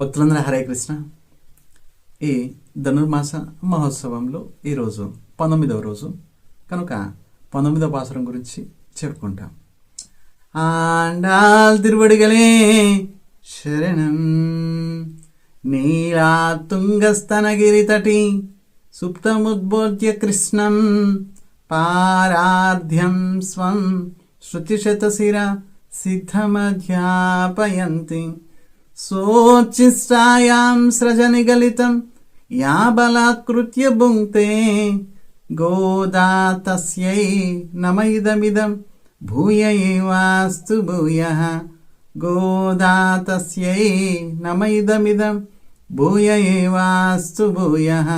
భక్తులందరూ హరే కృష్ణ. ఈ ధనుర్మాస మహోత్సవంలో ఈరోజు పంతొమ్మిదవ రోజు. కనుక పంతొమ్మిదవ పాసురం గురించి చెప్పుకుంటాం. ఆండాల్ తిరువడిగలే శరణం. నీలా తుంగస్తనగిరి తటి సుప్తముద్బోధ్య కృష్ణం. పారాధ్యం స్వం శృతిశతశిర సిద్ధమధ్యాపయంతి సోచిష్టాయాం సృజనిగలితం యా బలాత్కృత్య భుంక్తే గోదా తస్యై నమైదమిదం భూయ ఏవాస్తు భూయః గోదా తస్యై నమైదమిదం భూయ ఏవాస్తు భూయః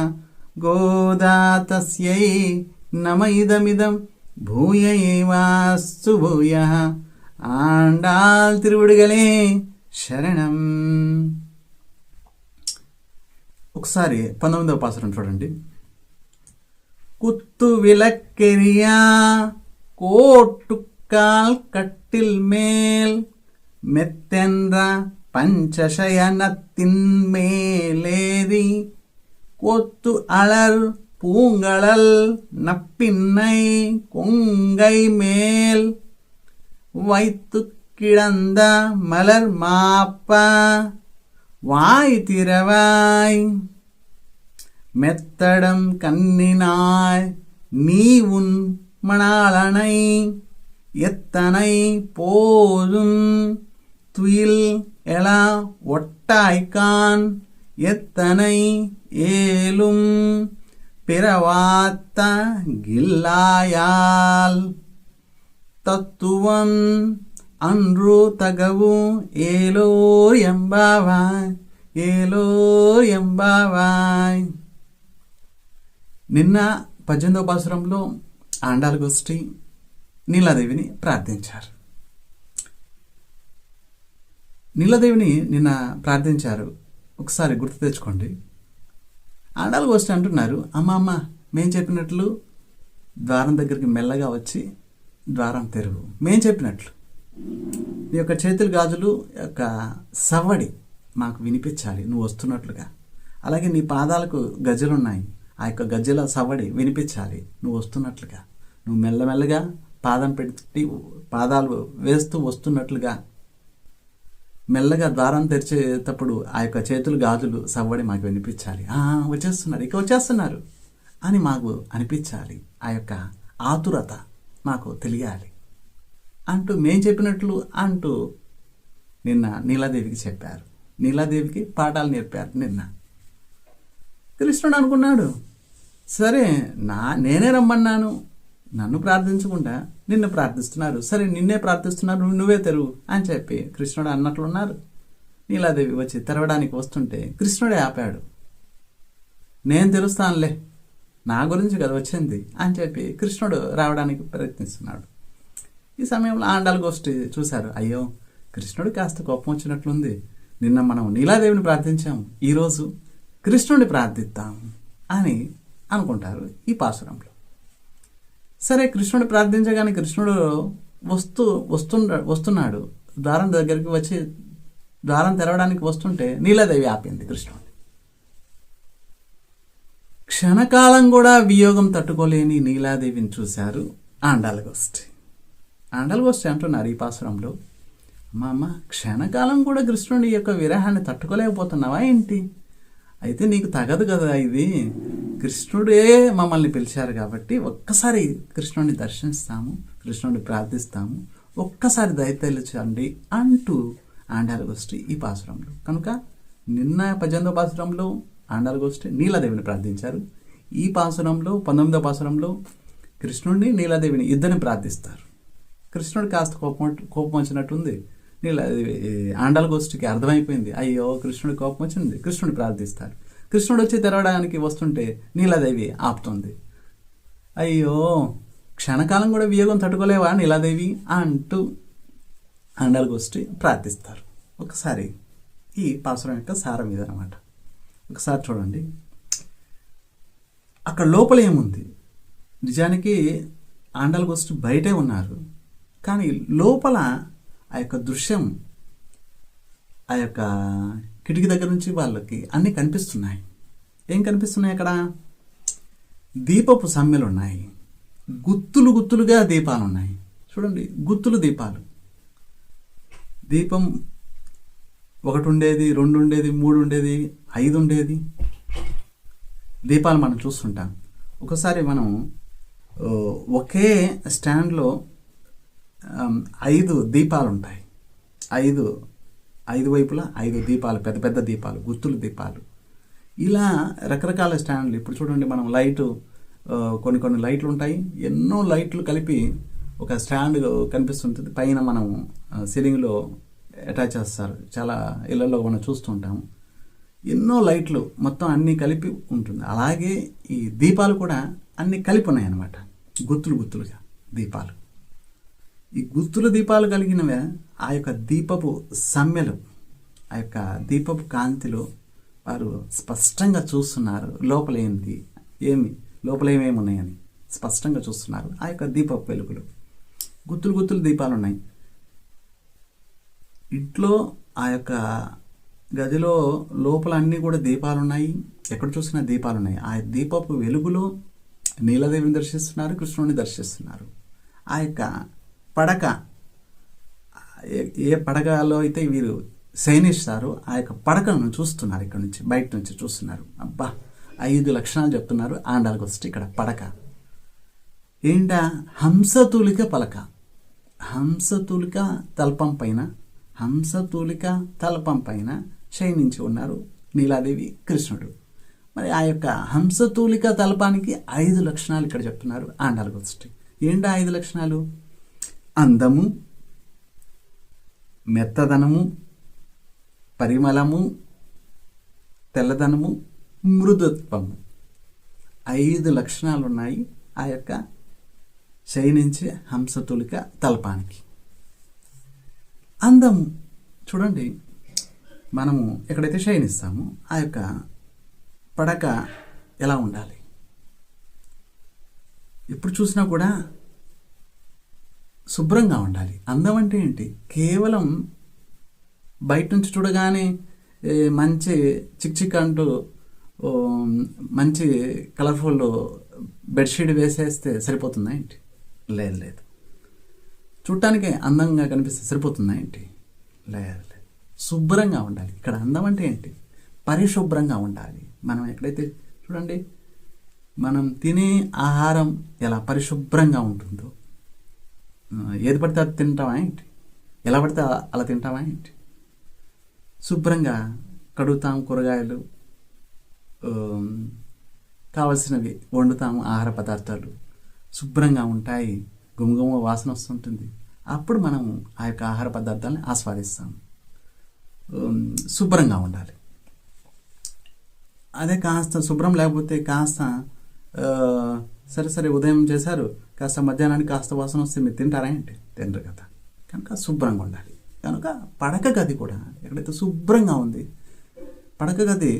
గోదా తస్యై నమైదమిదం భూయ ఏవాస్తు భూయః. ఆండాల్ తిరువుడుగలే శరణం ఒకసారి పంతొమ్మిదవ పాసరం చూడండి குத்து விளக்கெரியா கோட்டுக்கால் கட்டில் மேல் மெத்தென்ற பஞ்சசயனத்தின் மேலேறி கொத்து அலர் பூங்கழல் நப்பின்னை கொங்கை மேல் வைத்து கிடந்த மலர் மாப்ப வாய் திறவாய். மெத்தடம் கண்ணினாய் நீ உன் மணாளனை. எத்தனை போதும் துயில் எழ ஒட்டாய்க்கான் எத்தனை ஏலும் பிறவாத்த கில்லாயால். தத்துவம் அன்று தகவு ஏலோ எம்பாவாய் ఏలో ఎంబావాయ్ నిన్న పద్దెనిమిదవ పాసురంలో ఆండాల గోష్ఠి నీలాదేవిని ప్రార్థించారు నీలాదేవిని నిన్న ప్రార్థించారు ఒకసారి గుర్తు తెచ్చుకోండి ఆండాల గోష్ఠి అంటున్నారు అమ్మ అమ్మ మేం చెప్పినట్లు ద్వారం దగ్గరికి మెల్లగా వచ్చి ద్వారం తెరువు మేం చెప్పినట్లు నీ యొక్క చేతుల గాజులు యొక్క సవ్వడి మాకు వినిపించాలి. నువ్వు వస్తున్నట్లుగా. అలాగే నీ పాదాలకు గజ్జలు ఉన్నాయి ఆ యొక్క గజ్జల సవ్వడి వినిపించాలి. నువ్వు వస్తున్నట్లుగా. నువ్వు మెల్లమెల్లగా పాదం పెట్టి పాదాలు వేస్తూ వస్తున్నట్లుగా. మెల్లగా ద్వారం తెరిచేటప్పుడు ఆ యొక్క చేతులు గాజులు సవ్వడి మాకు వినిపించాలి. వచ్చేస్తున్నారు. ఇక వచ్చేస్తున్నారు. అని మాకు అనిపించాలి. ఆ యొక్క ఆతురత మాకు తెలియాలి. అంటూ మేం చెప్పినట్లు అంటూ నిన్న నీలాదేవికి చెప్పారు. నీలాదేవికి పాఠాలు నేర్పారు నిన్న. కృష్ణుడు అనుకున్నాడు సరే నా నేనే రమ్మన్నాను. నన్ను ప్రార్థించకుండా నిన్ను ప్రార్థిస్తున్నారు. సరే నిన్నే ప్రార్థిస్తున్నారు నువ్వు నువ్వే తెరువు అని చెప్పి కృష్ణుడు అన్నట్లున్నారు. నీలాదేవి వచ్చి తెరవడానికి వస్తుంటే కృష్ణుడే ఆపాడు. నేను తెలుస్తానులే నా గురించి కదా వచ్చింది? అని చెప్పి కృష్ణుడు రావడానికి ప్రయత్నిస్తున్నాడు. ఈ సమయంలో ఆండాల గోష్ఠి చూశారు. అయ్యో కృష్ణుడు కాస్త కోపం వచ్చినట్లుంది. నిన్న మనం నీలాదేవిని ప్రార్థించాము ఈరోజు కృష్ణుడిని ప్రార్థిద్దాం అని అనుకుంటారు ఈ పాసురంలో సరే కృష్ణుడు ప్రార్థించగానే కృష్ణుడు వస్తూ వస్తుండ వస్తున్నాడు. ద్వారం దగ్గరికి వచ్చి ద్వారం తెరవడానికి వస్తుంటే నీలాదేవి ఆపింది కృష్ణుడిని. క్షణకాలం కూడా వియోగం తట్టుకోలేని నీలాదేవిని చూశారు ఆండాల గోష్ఠి. ఆండాల అంటున్నారు ఈ పాసురంలో అమ్మ అమ్మ క్షణకాలం కూడా కృష్ణుడి యొక్క విరహాన్ని తట్టుకోలేకపోతున్నావా ఏంటి? అయితే నీకు తగదు కదా ఇది. కృష్ణుడే మమ్మల్ని పిలిచారు కాబట్టి ఒక్కసారి కృష్ణుడిని దర్శిస్తాము కృష్ణుడిని ప్రార్థిస్తాము ఒక్కసారి దయతెలిచండి అంటూ ఆండాల గోష్ఠి ఈ పాసురంలో కనుక నిన్న పద్దెనిమిదో పాసురంలో ఆండాల గోష్ఠి నీలదేవిని ప్రార్థించారు. ఈ పాసురంలో పంతొమ్మిదో పాసురంలో కృష్ణుడిని నీలదేవిని ఇద్దరిని ప్రార్థిస్తారు. కృష్ణుడు కాస్త కోపం కోపం వచ్చినట్టుంది. నీళ్ళ ఆండాల గోష్ఠికి అర్థమైపోయింది. అయ్యో కృష్ణుడి కోపం వచ్చింది. కృష్ణుడు ప్రార్థిస్తారు కృష్ణుడు వచ్చి తెరవడానికి వస్తుంటే నీలాదేవి ఆపుతుంది. అయ్యో క్షణకాలం కూడా వియోగం తట్టుకోలేవా నీలాదేవి? అంటూ ఆండాల గోష్ఠి ప్రార్థిస్తారు. ఒకసారి ఈ పాసురం యొక్క సారం ఇదనమాట ఒకసారి చూడండి. అక్కడ లోపల ఏముంది? నిజానికి ఆండాల గోష్ఠి బయటే ఉన్నారు. కానీ లోపల ఆ యొక్క దృశ్యం ఆ యొక్క కిటికీ దగ్గర నుంచి వాళ్ళకి అన్నీ కనిపిస్తున్నాయి. ఏం కనిపిస్తున్నాయి అక్కడ? దీపపు సమ్మెలు ఉన్నాయి. గుత్తులు గుత్తులుగా దీపాలు ఉన్నాయి. చూడండి గుత్తులు దీపాలు. దీపం ఒకటి ఉండేది రెండు ఉండేది మూడు ఉండేది ఐదు ఉండేది. దీపాలు మనం చూస్తుంటాం. ఒకసారి మనం ఒకే స్టాండ్లో ఐదు దీపాలు ఉంటాయి. ఐదు ఐదు వైపులా ఐదు దీపాలు పెద్ద పెద్ద దీపాలు గుర్తులు దీపాలు. ఇలా రకరకాల స్టాండ్లు. ఇప్పుడు చూడండి మనం లైటు కొన్ని కొన్ని లైట్లు ఉంటాయి. ఎన్నో లైట్లు కలిపి ఒక స్టాండ్ కనిపిస్తుంటుంది. పైన మనం సీలింగ్లో అటాచ్ చేస్తారు. చాలా ఇళ్ళలో మనం చూస్తుంటాము ఎన్నో లైట్లు మొత్తం అన్నీ కలిపి ఉంటుంది. అలాగే ఈ దీపాలు కూడా అన్నీ కలిపి ఉన్నాయన్నమాట. గుత్తులు గుత్తులుగా దీపాలు. ఈ గుర్తుల దీపాలు కలిగినవే ఆ యొక్క దీపపు సమ్మెలు ఆ యొక్క దీపపు కాంతిలో వారు స్పష్టంగా చూస్తున్నారు లోపల ఏంటి ఏమి లోపల ఏమేమి ఉన్నాయని స్పష్టంగా చూస్తున్నారు ఆ యొక్క దీపపు వెలుగులు. గుత్తులు గుత్తులు దీపాలు ఉన్నాయి. ఇంట్లో ఆ యొక్క గదిలో లోపల అన్నీ కూడా దీపాలు ఉన్నాయి. ఎక్కడ చూసినా దీపాలు ఉన్నాయి. ఆ దీపపు వెలుగులో నీలదేవిని దర్శిస్తున్నారు కృష్ణుడిని దర్శిస్తున్నారు. ఆ యొక్క పడక. ఏ- ఏ పడకలో అయితే వీరు శయనిస్తారు ఆ యొక్క పడకను చూస్తున్నారు ఇక్కడ నుంచి బయట నుంచి చూస్తున్నారు. అబ్బా ఐదు లక్షణాలు చెప్తున్నారు ఆండాలకు వస్తే ఇక్కడ పడక. ఏంటా? హంసతూలిక పలక. హంసతూలిక తల్పం పైన హంసతూలిక తల్పం పైన శయనించి ఉన్నారు నీలాదేవి కృష్ణుడు. మరి ఆ యొక్క హంసతూలిక తల్పానికి ఐదు లక్షణాలు ఇక్కడ చెప్తున్నారు ఆండాలకు వస్తే. ఏంటా ఐదు లక్షణాలు? అందము మెత్తదనము పరిమళము తెల్లదనము మృదుత్వము. ఐదు లక్షణాలు ఉన్నాయి ఆ యొక్క శయనించే హంసతులిక తల్పానికి. అందము చూడండి మనము ఎక్కడైతే శయనిస్తామో ఆ యొక్క పడక ఎలా ఉండాలి? ఎప్పుడు చూసినా కూడా శుభ్రంగా ఉండాలి. అందం అంటే ఏంటి? కేవలం బయట నుంచి చూడగానే మంచి చిక్ చిక్ అంటూ మంచి కలర్ఫుల్ బెడ్షీట్ వేసేస్తే సరిపోతుందా ఏంటి? లేదు లేదు. చూడటానికి అందంగా కనిపిస్తే సరిపోతుందా ఏంటి? లేదు లేదు. శుభ్రంగా ఉండాలి. ఇక్కడ అందం అంటే ఏంటి? పరిశుభ్రంగా ఉండాలి. మనం ఎక్కడైతే చూడండి మనం తినే ఆహారం ఎలా పరిశుభ్రంగా ఉంటుందో ఏది పడితే అది తింటావా ఏంటి? ఎలా పడితే అలా- తింటావా ఏంటి? శుభ్రంగా కడుగుతాం కూరగాయలు కావలసినవి వండుతాము ఆహార పదార్థాలు. శుభ్రంగా ఉంటాయి. గుమగుమ వాసన వస్తుంటుంది. అప్పుడు మనం ఆ యొక్క ఆహార పదార్థాలను ఆస్వాదిస్తాం శుభ్రంగా ఉండాలి. అదే కాస్త శుభ్రం లేకపోతే కాస్త సరే సరే ఉదయం చేశారు. కాస్త మధ్యాహ్నానికి కాస్త వాసన వస్తే మీరు తింటారా ఏంటి? తినరు కదా. కనుక శుభ్రంగా ఉండాలి. కనుక పడక గది కూడా ఎక్కడైతే శుభ్రంగా ఉంది పడక గది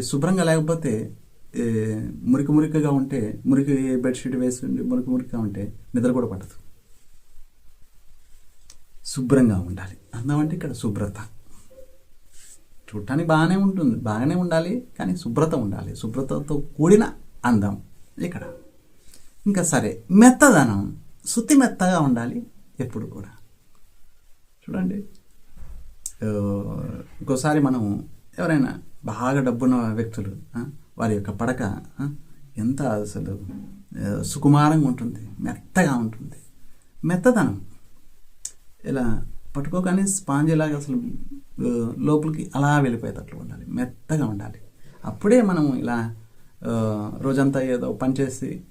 శుభ్రంగా లేకపోతే మురికి మురికిగా ఉంటే మురికి బెడ్షీట్ వేసి మురికి మురికిగా ఉంటే నిద్ర కూడా పడదు శుభ్రంగా ఉండాలి. అందం అంటే ఇక్కడ శుభ్రత. చూడటానికి బాగానే ఉంటుంది. బాగానే ఉండాలి కానీ శుభ్రత ఉండాలి. శుభ్రతతో కూడిన అందం. ఇక్కడ. ఇంకా సరే మెత్తదనం శుద్ధి మెత్తగా ఉండాలి ఎప్పుడు కూడా. చూడండి. ఇంకోసారి మనం ఎవరైనా బాగా డబ్బున్న వ్యక్తులు వారి యొక్క పడక ఎంత అసలు సుకుమారంగా ఉంటుంది మెత్తగా ఉంటుంది. మెత్తదనం. ఇలా పట్టుకోగానే స్పాంజ్ లాగా అసలు లోపలికి అలా వెళ్ళిపోయేటట్లు ఉండాలి. మెత్తగా ఉండాలి. అప్పుడే మనం ఇలా రోజంతా ఏదో పని చేసి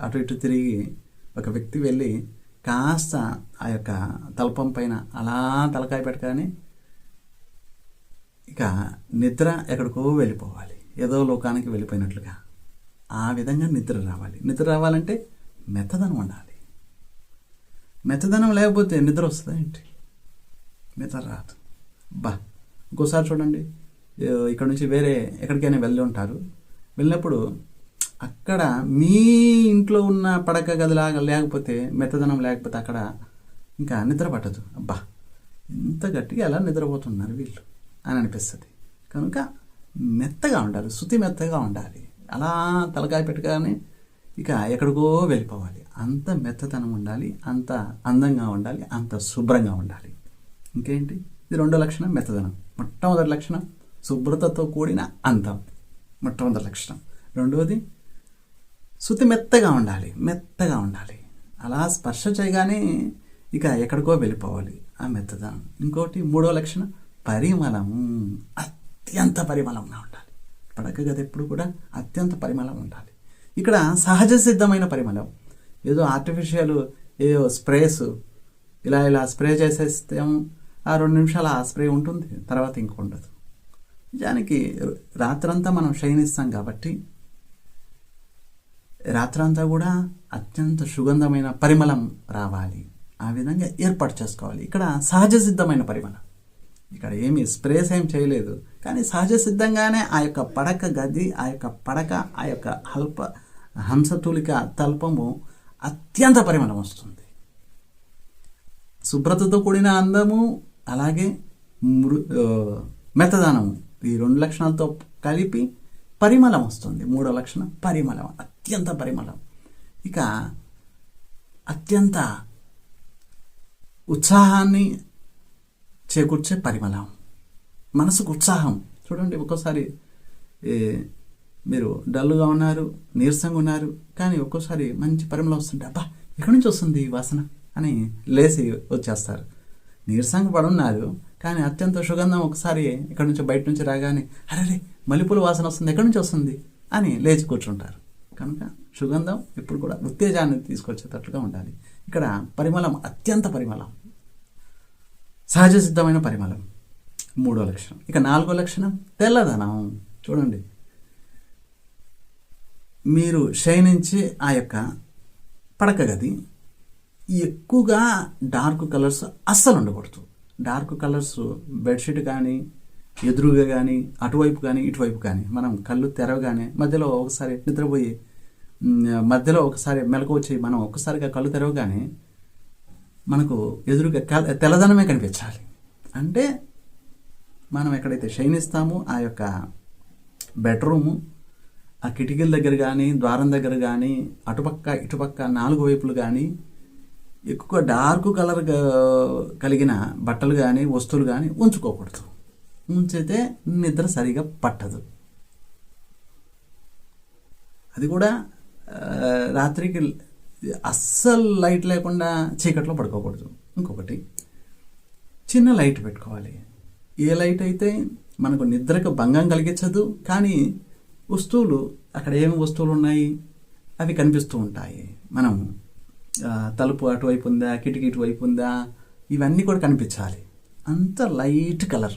అటు ఇటు తిరిగి ఒక వ్యక్తి వెళ్ళి కాస్త ఆ యొక్క తలపం పైన అలా తలకాయ పెట్టగానే ఇక నిద్ర ఎక్కడికో వెళ్ళిపోవాలి. ఏదో లోకానికి వెళ్ళిపోయినట్లుగా. ఆ విధంగా నిద్ర రావాలి. నిద్ర రావాలంటే మెత్తదనం ఉండాలి. మెత్తదనం లేకపోతే నిద్ర వస్తుందా ఏంటి? నిద్ర రాదు. బా ఇంకోసారి చూడండి. ఇక్కడ నుంచి వేరే ఎక్కడికైనా వెళ్ళి ఉంటారు. వెళ్ళినప్పుడు అక్కడ మీ ఇంట్లో ఉన్న పడక గదిలాగా లేకపోతే మెత్తదనం లేకపోతే అక్కడ ఇంకా నిద్ర పట్టదు. అబ్బా ఇంత గట్టిగా ఎలా నిద్రపోతున్నారు వీళ్ళు? అని అనిపిస్తుంది. కనుక మెత్తగా ఉండాలి శుతి మెత్తగా ఉండాలి. అలా తలకాయ పెట్టగానే ఇక ఎక్కడికో వెళ్ళిపోవాలి. అంత మెత్తతనం ఉండాలి అంత అందంగా ఉండాలి అంత శుభ్రంగా ఉండాలి. ఇంకేంటి? ఇది రెండో లక్షణం మెత్తదనం. మొట్టమొదటి లక్షణం శుభ్రతతో కూడిన అందం. మొట్టమొదటి లక్షణం. రెండవది శృతి మెత్తగా ఉండాలి మెత్తగా ఉండాలి. అలా స్పర్శ చేయగానే ఇక ఎక్కడికో వెళ్ళిపోవాలి ఆ మెత్తదనం. ఇంకోటి మూడో లక్షణం పరిమళం. అత్యంత పరిమళంగా ఉండాలి. పడక గది ఎప్పుడు కూడా అత్యంత పరిమళం ఉండాలి. ఇక్కడ సహజ సిద్ధమైన పరిమళం. ఏదో ఆర్టిఫిషియల్ ఏదో స్ప్రేస్ ఇలా ఇలా స్ప్రే చేసేస్తాము ఆ రెండు నిమిషాలు ఆ స్ప్రే ఉంటుంది తర్వాత ఇంకొండదు నిజానికి రాత్రంతా మనం శయనిస్తాం కాబట్టి రాత్రంతా కూడా అత్యంత సుగంధమైన పరిమళం రావాలి. ఆ విధంగా ఏర్పాటు చేసుకోవాలి. ఇక్కడ సహజ సిద్ధమైన పరిమళం. ఇక్కడ ఏమి స్ప్రేస్ ఏం చేయలేదు. కానీ సహజ సిద్ధంగానే ఆ యొక్క పడక గది ఆ యొక్క పడక ఆ యొక్క అల్ప హంసతూలిక తల్పము అత్యంత పరిమళం వస్తుంది. శుభ్రతతో కూడిన అందము అలాగే మృ మెత్తదానము. ఈ రెండు లక్షణాలతో కలిపి పరిమళం వస్తుంది. మూడో లక్షణం పరిమళం. అత్యంత పరిమళం. ఇక అత్యంత ఉత్సాహాన్ని చేకూర్చే పరిమళం. మనసుకు ఉత్సాహం. చూడండి ఒక్కోసారి మీరు డల్గా ఉన్నారు నీరసంగా ఉన్నారు కానీ ఒక్కోసారి మంచి పరిమళం వస్తుంటే అబ్బా ఎక్కడి నుంచి వస్తుంది ఈ వాసన? అని లేచి వచ్చేస్తారు. నీరసంగా పడున్నారు కానీ అత్యంత సుగంధం ఒకసారి ఇక్కడి నుంచి బయట నుంచి రాగానే అరే మల్లెపూల వాసన వస్తుంది ఎక్కడి నుంచి వస్తుంది? అని లేచి కూర్చుంటారు. కనుక సుగంధం ఎప్పుడు కూడా ఉత్తేజాన్ని తీసుకొచ్చేటట్లుగా ఉండాలి. ఇక్కడ పరిమళం అత్యంత పరిమళం. సహజ సిద్ధమైన పరిమళం. మూడో లక్షణం. ఇక నాలుగో లక్షణం తెల్లదనం చూడండి. మీరు శయనించే ఆ యొక్క పడక గది ఎక్కువగా డార్క్ కలర్స్ అస్సలు ఉండకూడదు. డార్క్ కలర్స్ బెడ్షీట్ కానీ ఎదురుగా కానీ అటువైపు కానీ ఇటువైపు కానీ మనం కళ్ళు తెరవగానే మధ్యలో ఒకసారి నిద్రపోయి మధ్యలో ఒకసారి మెలకు వచ్చి మనం ఒక్కసారిగా కళ్ళు తెరవగానే మనకు ఎదురుగా తెల్లదనమే కనిపించాలి. అంటే మనం ఎక్కడైతే శయనిస్తామో ఆ యొక్క బెడ్రూము ఆ కిటికీల దగ్గర కానీ ద్వారం దగ్గర కానీ అటుపక్క ఇటుపక్క నాలుగు వైపులు కానీ ఎక్కువ డార్క్ కలర్ కలిగిన బట్టలు కానీ వస్తువులు కానీ ఉంచుకోకూడదు. ఉంచితే నిద్ర సరిగా పట్టదు. అది కూడా రాత్రికి అస్సలు లైట్ లేకుండా చీకట్లో పడుకోకూడదు. ఇంకొకటి చిన్న లైట్ పెట్టుకోవాలి. ఏ లైట్ అయితే మనకు నిద్రకు భంగం కలిగించదు కానీ వస్తువులు అక్కడ ఏమి వస్తువులు ఉన్నాయి? అవి కనిపిస్తూ ఉంటాయి. మనం తలుపు అటువైపు ఉందా కిటికీ ఇటువైపు ఉందా ఇవన్నీ కూడా కనిపించాలి. అంత లైట్ కలర్.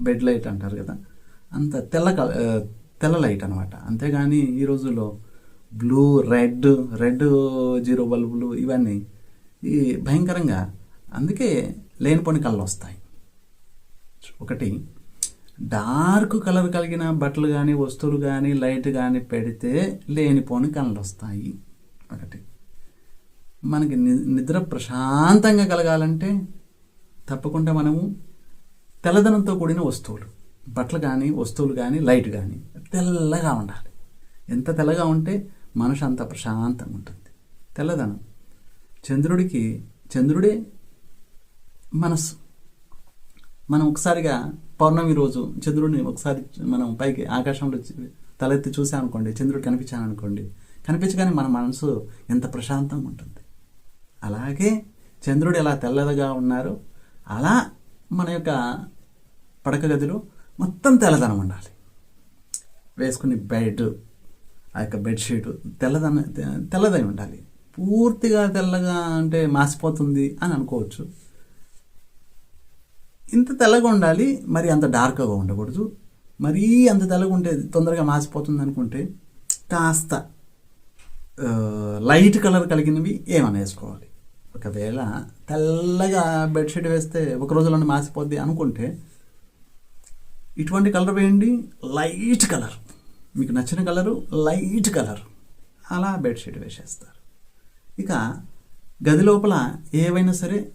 బెడ్ లైట్ అంటారు కదా. అంత తెల్ల కల తెల్ల లైట్ అనమాట అంతేగాని ఈ రోజుల్లో బ్లూ రెడ్ రెడ్ జీరో బల్బులు ఇవన్నీ ఈ భయంకరంగా అందుకే లేనిపోని కళ్ళు వస్తాయి. ఒకటి డార్క్ కలర్ కలిగిన బట్టలు కానీ వస్తువులు కానీ లైట్ కానీ పెడితే లేనిపోని కళ్ళు వస్తాయి. ఒకటి మనకి ని- నిద్ర ప్రశాంతంగా కలగాలంటే తప్పకుండా మనము తెల్లదనంతో కూడిన వస్తువులు. బట్టలు కానీ వస్తువులు కానీ లైట్ కానీ తెల్లగా ఉండాలి. ఎంత తెల్లగా ఉంటే మనసు అంత ప్రశాంతంగా ఉంటుంది. తెల్లదనం. చంద్రుడికి చంద్రుడే మనస్సు. మనం ఒకసారిగా పౌర్ణమి రోజు చంద్రుడిని ఒకసారి మనం పైకి ఆకాశంలో తలెత్తి చూసామనుకోండి చంద్రుడు కనిపించాను అనుకోండి కనిపించగానే మన మనసు ఎంత ప్రశాంతంగా ఉంటుంది. అలాగే చంద్రుడు ఎలా తెల్లగా ఉన్నారో అలా మన యొక్క పడక గదిలో మొత్తం తెల్లదనం ఉండాలి. వేసుకుని బెడ్ ఆ యొక్క బెడ్షీట్ తెల్లదన తెల్లదై ఉండాలి. పూర్తిగా తెల్లగా అంటే మాసిపోతుంది అని అనుకోవచ్చు. ఇంత తెల్లగా ఉండాలి మరి అంత డార్క్గా ఉండకూడదు. మరీ అంత తెల్లగా ఉంటే తొందరగా మాసిపోతుంది అనుకుంటే కాస్త లైట్ కలర్ కలిగినవి ఏమైనా వేసుకోవాలి. ఒకవేళ తెల్లగా బెడ్షీట్ వేస్తే ఒక రోజులోనే మాసిపోద్ది అనుకుంటే ఇటువంటి కలర్ వేయండి. Light colour. మీకు నచ్చిన కలరు లైట్ కలర్. అలా బెడ్షీట్ వేసేస్తారు. ఇక గది లోపల ఏవైనా సరే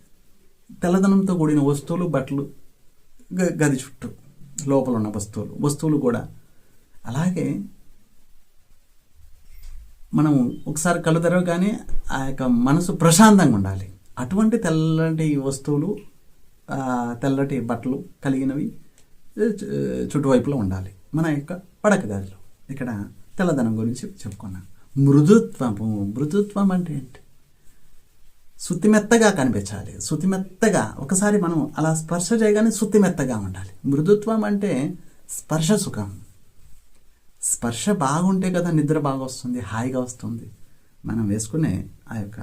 తెల్లదనంతో కూడిన వస్తువులు బట్టలు గ- గది చుట్టూ లోపల ఉన్న వస్తువులు వస్తువులు కూడా. అలాగే మనం ఒకసారి కళ్ళు తెరవగానే ఆ యొక్క మనసు ప్రశాంతంగా ఉండాలి. అటువంటి తెల్లటి వస్తువులు తెల్లటి బట్టలు కలిగినవి చుట్టువైపులో ఉండాలి. మన యొక్క పడక గదిలో ఇక్కడ తెల్లదనం గురించి చెప్పుకున్నాం. మృదుత్వము మృదుత్వం అంటే ఏంటి? శుతిమెత్తగా కనిపించాలి. శుతిమెత్తగా ఒకసారి మనం అలా స్పర్శ చేయగానే శుతిమెత్తగా ఉండాలి. మృదుత్వం అంటే స్పర్శ సుఖం. స్పర్శ బాగుంటే కదా నిద్ర బాగా వస్తుంది హాయిగా వస్తుంది. మనం వేసుకునే ఆ యొక్క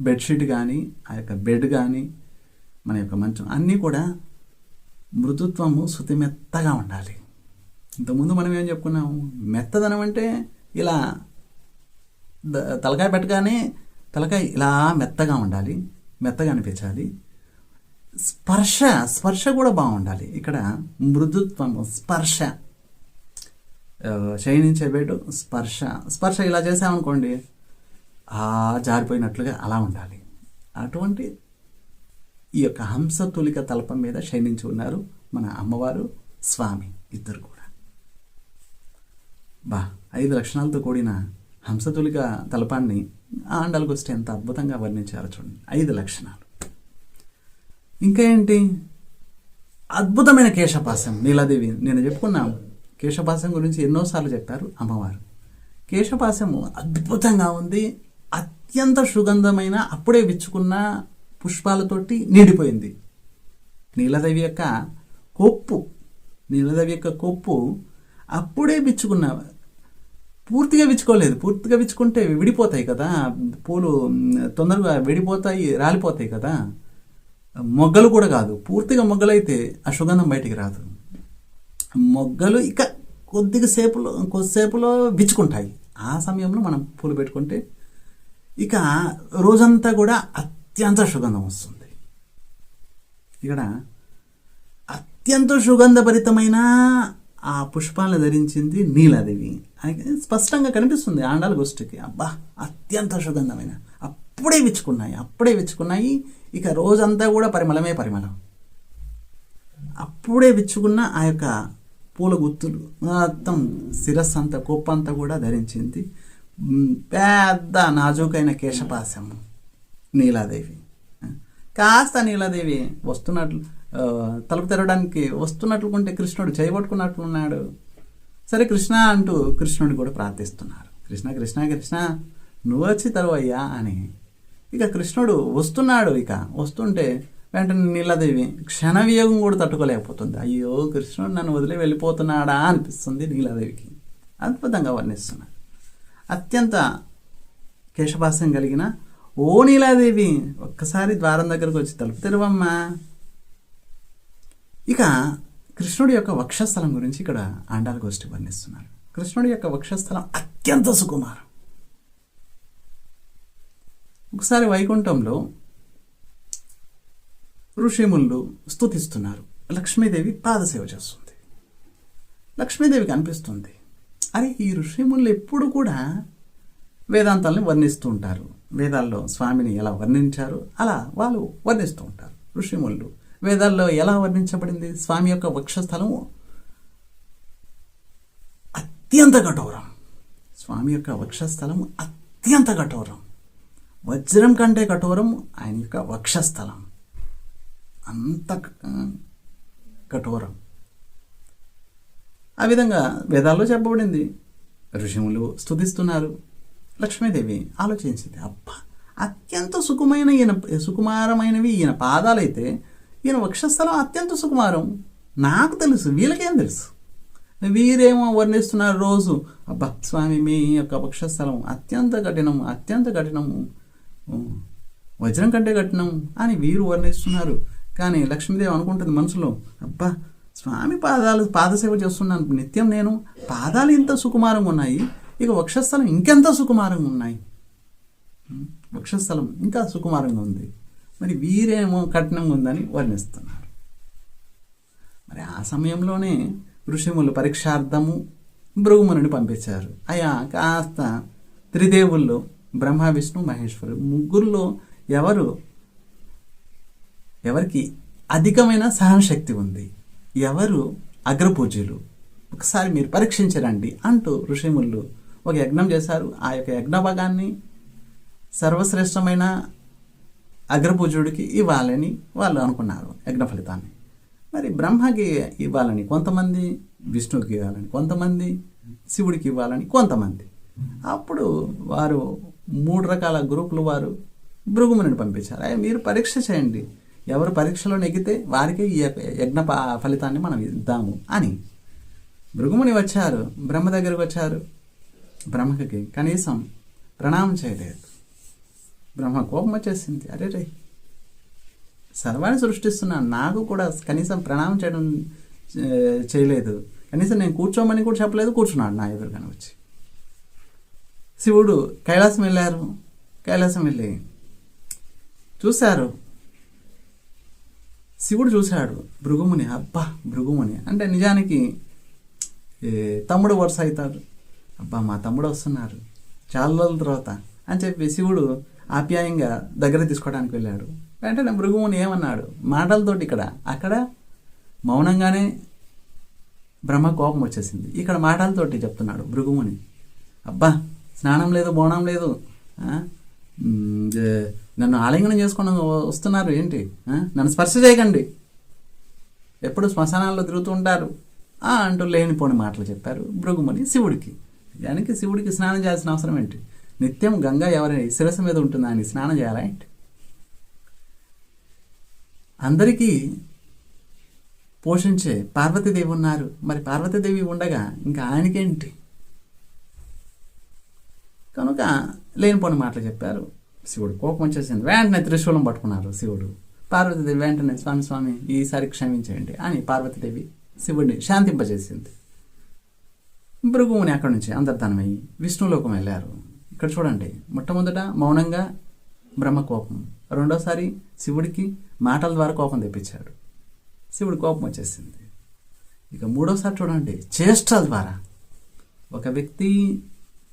బెడ్షీట్ కానీ ఆ యొక్క బెడ్ కానీ మన యొక్క మంచం అన్నీ కూడా మృదుత్వము శృతి మెత్తగా ఉండాలి. ఇంతకుముందు మనం ఏం చెప్పుకున్నాము? మెత్తదనం అంటే ఇలా తలకాయ పెట్టగానే తలకాయ ఇలా మెత్తగా ఉండాలి మెత్తగా అనిపించాలి. స్పర్శ స్పర్శ కూడా బాగుండాలి. ఇక్కడ మృదుత్వము స్పర్శ. ఆ, శయనించే స్పర్శ. స్పర్శ ఇలా చేసామనుకోండి ఆ జారిపోయినట్లుగా అలా ఉండాలి. అటువంటి ఈ యొక్క హంసతులిక తలపం మీద శయనించి ఉన్నారు మన అమ్మవారు స్వామి ఇద్దరు కూడా. బా ఐదు లక్షణాలతో కూడిన హంసతులిక తలపాన్ని ఆండాలకు వస్తే ఎంత అద్భుతంగా వర్ణించారో చూడండి. ఐదు లక్షణాలు. ఇంకా ఏంటి అద్భుతమైన కేశపాసం నీలాదేవి. నేను చెప్పుకున్నాను కేశపాసం గురించి ఎన్నోసార్లు చెప్పారు అమ్మవారు. కేశపాసము అద్భుతంగా ఉంది అత్యంత సుగంధమైన అప్పుడే విచ్చుకున్న పుష్పాలతోటి నిండిపోయింది. నీలదేవి యొక్క కొప్పు నీలదేవి యొక్క కొప్పు అప్పుడే విచ్చుకున్న పూర్తిగా విచ్చుకోలేదు. పూర్తిగా విచ్చుకుంటే విడిపోతాయి కదా పూలు తొందరగా విడిపోతాయి రాలిపోతాయి కదా. మొగ్గలు కూడా కాదు పూర్తిగా మొగ్గలైతే ఆ సుగంధం బయటికి రాదు. మొగ్గలు ఇక కొద్దిగా సేపులో కొద్దిసేపులో విచ్చుకుంటాయి. ఆ సమయంలో మనం పూలు పెట్టుకుంటే ఇక రోజంతా కూడా అత్యంత సుగంధం వస్తుంది. ఇక్కడ అత్యంత సుగంధభరితమైన ఆ పుష్పాలను ధరించింది నీలాదేవి. స్పష్టంగా కనిపిస్తుంది ఆండాల గోష్ఠికి. అబ్బా అత్యంత సుగంధమైన. అప్పుడే విచ్చుకున్నాయి అప్పుడే విచ్చుకున్నాయి. ఇక రోజంతా కూడా పరిమళమే పరిమళం. అప్పుడే విచ్చుకున్న ఆ యొక్క పూల గుత్తులు మొత్తం శిరస్సు అంతా కొప్పంతా కూడా ధరించింది. పెద్ద నాజూకైన కేశపాశము నీలాదేవి. కాస్త నీలాదేవి వస్తున్నట్లు తలుపు తెరవడానికి వస్తున్నట్లుకుంటే కృష్ణుడు చేయబట్టుకున్నట్లున్నాడు సరే కృష్ణ అంటూ కృష్ణుడిని కూడా ప్రార్థిస్తున్నారు. కృష్ణ కృష్ణ కృష్ణ నువ్వు వచ్చి తరువయ్యా అని ఇక కృష్ణుడు వస్తున్నాడు ఇక. వస్తుంటే వెంటనే నీలాదేవి క్షణ వియోగం కూడా తట్టుకోలేకపోతుంది. అయ్యో కృష్ణుడు నన్ను వదిలి వెళ్ళిపోతున్నాడా అనిపిస్తుంది నీలాదేవికి. అద్భుతంగా వర్ణిస్తున్నారు అత్యంత కేశభాసం కలిగిన ఓ నీలాదేవి ఒక్కసారి ద్వారం దగ్గరకు వచ్చి తలుపు తెరవమ్మా. ఇక కృష్ణుడి యొక్క వక్షస్థలం గురించి ఇక్కడ ఆండాల గోష్ఠి వర్ణిస్తున్నారు. కృష్ణుడి యొక్క వక్షస్థలం అత్యంత సుకుమారం. ఒకసారి వైకుంఠంలో ఋషిములు స్తుతిస్తున్నారు. లక్ష్మీదేవి పాదసేవ చేస్తుంది. లక్ష్మీదేవి కనిపిస్తుంది. అరే ఈ ఋషిములు ఎప్పుడు కూడా వేదాంతాలను వర్ణిస్తూ ఉంటారు. వేదాల్లో స్వామిని ఎలా వర్ణించారు? అలా వాళ్ళు వర్ణిస్తూ ఉంటారు. ఋషిములు వేదాల్లో ఎలా వర్ణించబడింది? స్వామి యొక్క వక్షస్థలం అత్యంత కఠోరం. స్వామి యొక్క వక్షస్థలం అత్యంత కఠోరం. వజ్రం కంటే కఠోరం ఆయన యొక్క వక్షస్థలం. అంత కఠోరం. ఆ విధంగా వేదాల్లో చెప్పబడింది. ఋషిములు స్థుతిస్తున్నారు లక్ష్మీదేవి ఆలోచించింది అబ్బా అత్యంత సుకుమైన ఈయన సుకుమారమైనవి ఈయన పాదాలైతే ఈయన వక్షస్థలం అత్యంత సుకుమారం. నాకు తెలుసు వీళ్ళకేం తెలుసు? వీరేమో వర్ణిస్తున్నారు రోజు. అబ్బా స్వామి మీ యొక్క వక్షస్థలం అత్యంత కఠినం అత్యంత కఠినము. వజ్రం కంటే కఠినం అని వీరు వర్ణిస్తున్నారు. కానీ లక్ష్మీదేవి అనుకుంటుంది మనసులో అబ్బా స్వామి పాదాలు పాదసేవ చేస్తున్నాను. నిత్యం నేను పాదాలు ఇంత సుకుమారంగా ఉన్నాయి. ఇక వక్షస్థలం ఇంకెంత సుకుమారంగా ఉన్నాయి? వక్షస్థలం ఇంకా సుకుమారంగా ఉంది. మరి వీరేమో కఠినంగా ఉందని వర్ణిస్తున్నారు. మరి ఆ సమయంలోనే ఋషిములు పరీక్షార్థము భృగుమునుని పంపించారు. అయ్యా కాస్త త్రిదేవుల్లో బ్రహ్మ విష్ణు మహేశ్వరు ముగ్గురులో ఎవరు? ఎవరికి అధికమైన సహనశక్తి ఉంది? ఎవరు అగ్రపూజ్యులు? ఒకసారి మీరు పరీక్షించరండి అంటూ ఋషిములు ఒక యజ్ఞం చేశారు. ఆ యొక్క యజ్ఞభాగాన్ని సర్వశ్రేష్టమైన అగ్రపూజ్యుడికి ఇవ్వాలని వాళ్ళు అనుకున్నారు యజ్ఞ ఫలితాన్ని. మరి బ్రహ్మకి ఇవ్వాలని కొంతమంది విష్ణువుకి ఇవ్వాలని కొంతమంది శివుడికి ఇవ్వాలని కొంతమంది. అప్పుడు వారు మూడు రకాల గ్రూపులు వారు భృగుమునిని పంపించారు. అయ్యా మీరు పరీక్ష చేయండి. ఎవరు పరీక్షలో నెగ్గితే వారికి ఈ యజ్ఞ ఫలితాన్ని మనం ఇద్దాము అని. భృగుముని వచ్చారు. బ్రహ్మ దగ్గరకు వచ్చారు. బ్రహ్మకి కనీసం ప్రణామం చేయలేదు. బ్రహ్మ కోపం వచ్చేసింది. అరే రే సర్వాన్ని సృష్టిస్తున్నా నాకు కూడా కనీసం ప్రణామం చేయడం చేయలేదు. కనీసం నేను కూర్చోమని కూడా చెప్పలేదు కూర్చున్నాడు నా ఎదురుగానే వచ్చి. శివుడు కైలాసం వెళ్ళారు. కైలాసం వెళ్ళి చూశారు. శివుడు చూశాడు. భృగుముని అబ్బా భృగుముని. అంటే నిజానికి ఏ, తమ్ముడు వరుస అవుతాడు. అబ్బా మా తమ్ముడు వస్తున్నారు చాలా రోజుల తర్వాత అని చెప్పి శివుడు ఆప్యాయంగా దగ్గర తీసుకోవడానికి వెళ్ళాడు. వెంటనే భృగుముని ఏమన్నాడు? మాటలతోటి ఇక్కడ అక్కడ మౌనంగానే బ్రహ్మ కోపం వచ్చేసింది. ఇక్కడ మాటలతోటి చెప్తున్నాడు భృగుముని. అబ్బా స్నానం లేదు బోనం లేదు. నన్ను ఆలింగనం చేసుకొని వస్తున్నారు ఏంటి? నన్ను స్పర్శ చేయకండి. ఎప్పుడు శ్మశానాల్లో తిరుగుతూ ఉంటారు. అంటూ లేనిపోని మాటలు చెప్పారు భృగుమని శివుడికి. దానికి శివుడికి స్నానం చేయాల్సిన అవసరం ఏంటి? నిత్యం గంగా ఎవరి శిరస్సు మీద ఉంటుందా అని స్నానం చేయాలా ఏంటి? అందరికీ పోషించే పార్వతీదేవి ఉన్నారు. మరి పార్వతీదేవి ఉండగా ఇంకా ఆయనకేంటి? కనుక లేనిపోని మాటలు చెప్పారు శివుడు. కోపం వచ్చేసింది. వెంటనే త్రిశూలం పట్టుకున్నారు శివుడు. పార్వతీదేవి వెంటనే స్వామి స్వామి ఈసారి క్షమించేయండి అని పార్వతీదేవి శివుడిని శాంతింపజేసింది. భృగుముని అక్కడి నుంచి అంతర్ధానమయ్యి విష్ణులోకం వెళ్ళారు. ఇక్కడ చూడండి మొట్టమొదట మౌనంగా బ్రహ్మ కోపం రెండోసారి శివుడికి మాటల ద్వారా కోపం తెప్పించాడు. శివుడి కోపం వచ్చేసింది. ఇక మూడోసారి చూడండి చేష్టల ద్వారా. ఒక వ్యక్తి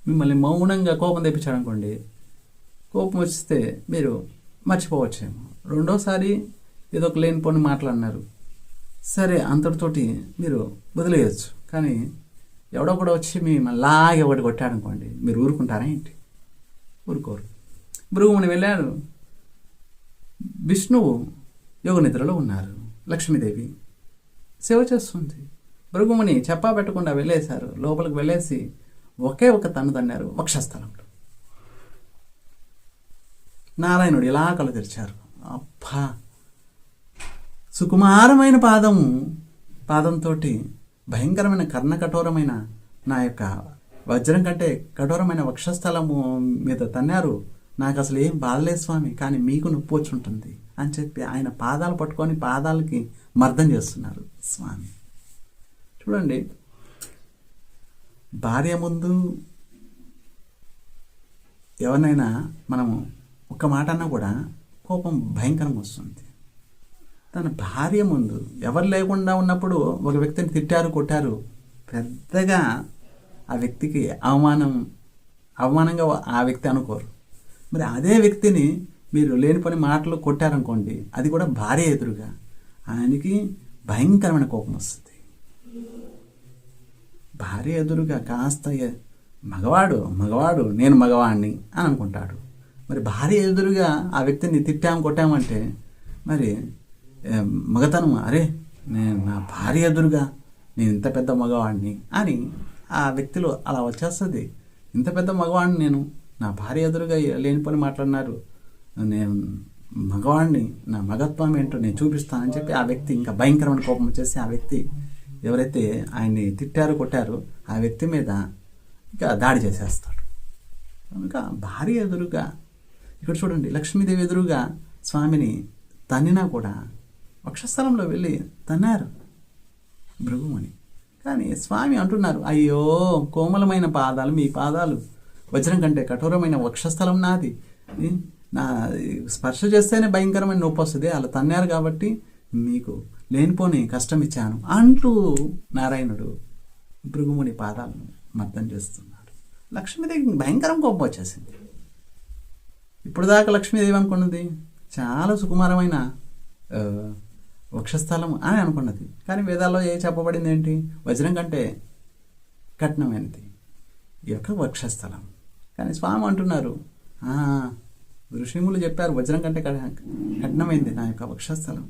మిమ్మల్ని మౌనంగా కోపం తెప్పించాడు అనుకోండి కోపం వస్తే మీరు మర్చిపోవచ్చేమో. రెండోసారి ఏదో ఒక లేనిపోని మాటలు అన్నారు సరే అంతటితోటి మీరు వదిలేయచ్చు. కానీ ఎవడో కూడా వచ్చి మిమ్మల్ని లాగే ఒకటి కొట్టాడు అనుకోండి మీరు ఊరుకుంటారా ఏంటి? ఊరుకోరు. భృగుముని వెళ్ళారు విష్ణువు యోగ నిద్రలో ఉన్నారు. లక్ష్మీదేవి సేవ చేస్తుంది. భృగుముని చెప్పా పెట్టకుండా వెళ్ళేశారు. లోపలికి వెళ్ళేసి ఒకే ఒక తన్ను తన్నారు వక్షస్థలంలో. నారాయణుడు ఇలా కళ్ళు తెరిచారు అబ్బా! సుకుమారమైన పాదము పాదంతో భయంకరమైన కర్ణ కఠోరమైన నా యొక్క వజ్రం కంటే కఠోరమైన వక్షస్థలము మీద తన్నారు. నాకు అసలు ఏం బాధలేదు స్వామి కానీ మీకు నొప్పి వచ్చి ఉంటుంది అని చెప్పి ఆయన పాదాలు పట్టుకొని పాదాలకి మర్దం చేస్తున్నారు స్వామి. చూడండి భార్య ముందు ఎవరినైనా మనము ఒక్క మాట అన్నా కూడా కోపం భయంకరంగా వస్తుంది. తన భార్య ముందు ఎవరు లేకుండా ఉన్నప్పుడు ఒక వ్యక్తిని తిట్టారు కొట్టారు పెద్దగా ఆ వ్యక్తికి అవమానం అవమానంగా ఆ వ్యక్తి అనుకోరు. మరి అదే వ్యక్తిని మీరు లేనిపోని మాటలు కొట్టారనుకోండి అది కూడా భార్య ఎదురుగా ఆయనకి భయంకరమైన కోపం వస్తుంది. భార్య ఎదురుగా కాస్త మగవాడు మగవాడు నేను మగవాడిని అని అనుకుంటాడు. మరి భార్య ఎదురుగా ఆ వ్యక్తిని తిట్టాం కొట్టామంటే మరి మగతను మగతనం అరే నేను నా భార్య ఎదురుగా నేను ఇంత పెద్ద మగవాడిని అని ఆ వ్యక్తిలో అలా వచ్చేస్తుంది. ఇంత పెద్ద మగవాడిని నేను నా భార్య ఎదురుగా లేనిపోని మాట్లాడినారు. నేను మగవాడిని నా మగత్వం ఏంటో నేను చూపిస్తానని చెప్పి ఆ వ్యక్తి ఇంకా భయంకరమైన కోపం వచ్చేసి ఆ వ్యక్తి ఎవరైతే ఆయన్ని తిట్టారు కొట్టారో ఆ వ్యక్తి మీద ఇక దాడి చేసేస్తాడు. కనుక భార్య ఎదురుగా ఇక్కడ చూడండి లక్ష్మీదేవి ఎదురుగా స్వామిని తన్నినా కూడా వక్షస్థలంలో వెళ్ళి తన్నారు భృగుమని కానీ స్వామి అంటున్నారు అయ్యో కోమలమైన పాదాలు మీ పాదాలు వజ్రం కంటే కఠోరమైన వక్షస్థలం నాది. నా స్పర్శ చేస్తేనే భయంకరమైన నొప్పి వస్తుంది అలా తన్నారు కాబట్టి మీకు లేనిపోని కష్టం ఇచ్చాను అంటూ నారాయణుడు భృగుముని పాదాలను మర్దం చేస్తున్నాడు. లక్ష్మీదేవికి భయంకరం కోపం వచ్చేసింది. ఇప్పుడు దాకా లక్ష్మీదేవి అనుకున్నది? చాలా సుకుమారమైన వక్షస్థలం అని అనుకున్నది. కానీ వేదాల్లో ఏ చెప్పబడింది ఏంటి? వజ్రం కంటే కఠినమైనది. ఈ యొక్క వక్షస్థలం. కానీ స్వామి అంటున్నారు ఋషిములు చెప్పారు వజ్రం కంటే కఠినమైంది నా యొక్క వక్షస్థలం.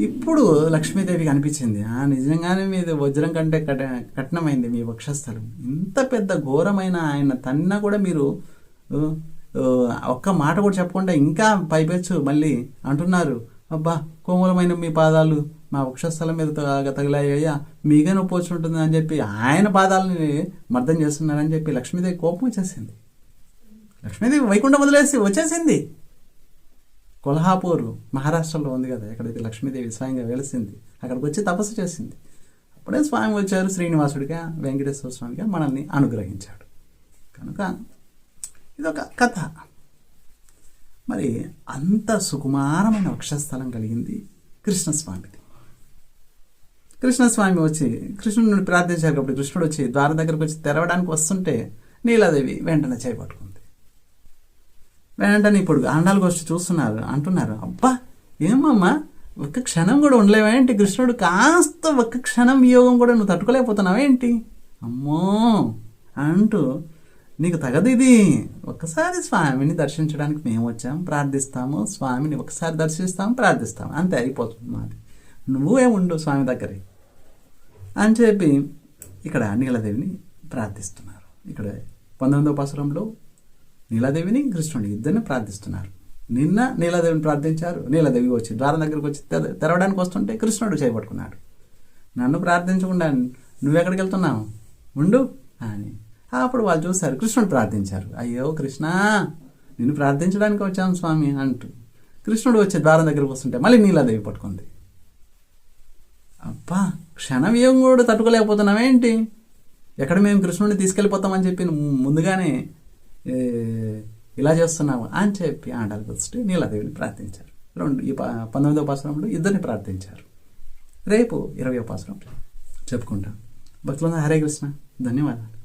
ఇప్పుడు లక్ష్మీదేవికి అనిపించింది ఆ నిజంగానే మీది వజ్రం కంటే కఠ కఠినమైంది మీ వక్షస్థలం. ఇంత పెద్ద ఘోరమైన ఆయన తన్నా కూడా మీరు ఒక్క మాట కూడా చెప్పకుండా ఇంకా పైపెచ్చు మళ్ళీ అంటున్నారు. అబ్బా కోమలమైన మీ పాదాలు మా వక్షస్థలం మీద తగ- తగిలాయ్యా మీకే నొప్పి వచ్చి ఉంటుంది అని చెప్పి ఆయన పాదాలని మర్దం చేస్తున్నారని చెప్పి లక్ష్మీదేవి కోపం వచ్చేసింది. లక్ష్మీదేవి వైకుంఠం వదిలేసి వచ్చేసింది. కొల్హాపూర్ మహారాష్ట్రలో ఉంది కదా ఎక్కడైతే లక్ష్మీదేవి స్వయంగా వెలిసింది అక్కడికి వచ్చి తపస్సు చేసింది. అప్పుడే స్వామి వచ్చారు శ్రీనివాసుడిగా వెంకటేశ్వర స్వామిగా మనల్ని అనుగ్రహించాడు. కనుక ఇదొక కథ. మరి అంత సుకుమారమైన వక్షస్థలం కలిగింది కృష్ణస్వామిది. కృష్ణస్వామి వచ్చి కృష్ణుడిని ప్రార్థించారు కాబట్టి కృష్ణుడు వచ్చి ద్వారం దగ్గరకు వచ్చి తెరవడానికి వస్తుంటే నీలాదేవి వెంటనే చేపట్టుకుంది వెంటనే ఇప్పుడు ఆండాలకు వచ్చి చూస్తున్నారు అంటున్నారు అబ్బా ఏమమ్మా? ఒక్క క్షణం కూడా ఉండలేవేంటి కృష్ణుడు? కాస్త ఒక్క క్షణం వియోగం కూడా నువ్వు తట్టుకోలేకపోతున్నావేంటి అమ్మో! అంటూ నీకు తగదు ఇది. ఒక్కసారి స్వామిని దర్శించడానికి మేము వచ్చాం ప్రార్థిస్తాము. స్వామిని ఒకసారి దర్శిస్తాము ప్రార్థిస్తాము అంతే అయిపోతుంది మాది. నువ్వే ఉండు స్వామి దగ్గరే అని చెప్పి ఇక్కడ నీలదేవిని ప్రార్థిస్తున్నారు. ఇక్కడ పంతొమ్మిదవ పసరంలో నీలాదేవిని కృష్ణుని ఇద్దరిని ప్రార్థిస్తున్నారు. నిన్న నీలాదేవిని ప్రార్థించారు నీలాదేవి వచ్చి ద్వారం దగ్గరకు వచ్చి తెరవడానికి వస్తుంటే కృష్ణుడు చేపట్టుకున్నాడు. నన్ను ప్రార్థించకుండా నువ్వెక్కడికి వెళ్తున్నావు ఉండు అని. అప్పుడు వాళ్ళు చూశారు కృష్ణుడు ప్రార్థించారు. అయ్యో కృష్ణ నేను ప్రార్థించడానికి వచ్చాను స్వామి అంటూ. కృష్ణుడు వచ్చి ద్వారం దగ్గరకు వస్తుంటే మళ్ళీ నీలాదేవి పట్టుకుంది. అబ్బా క్షణం ఏం కూడా తట్టుకోలేకపోతున్నావేంటి? ఎక్కడ మేము కృష్ణుడిని తీసుకెళ్ళిపోతామని చెప్పి ముందుగానే ఇలా చేస్తున్నావు అని చెప్పి ఆండాలకు వచ్చి నీలాదేవిని ప్రార్థించారు. రెండు ఈ ప- పంతొమ్మిదవ పాసరంలో ఇద్దరిని ప్రార్థించారు. రేపు ఇరవై పాసరం చెప్పుకుంటాం. భక్తులందరూ హరే కృష్ణ. ధన్యవాదాలు.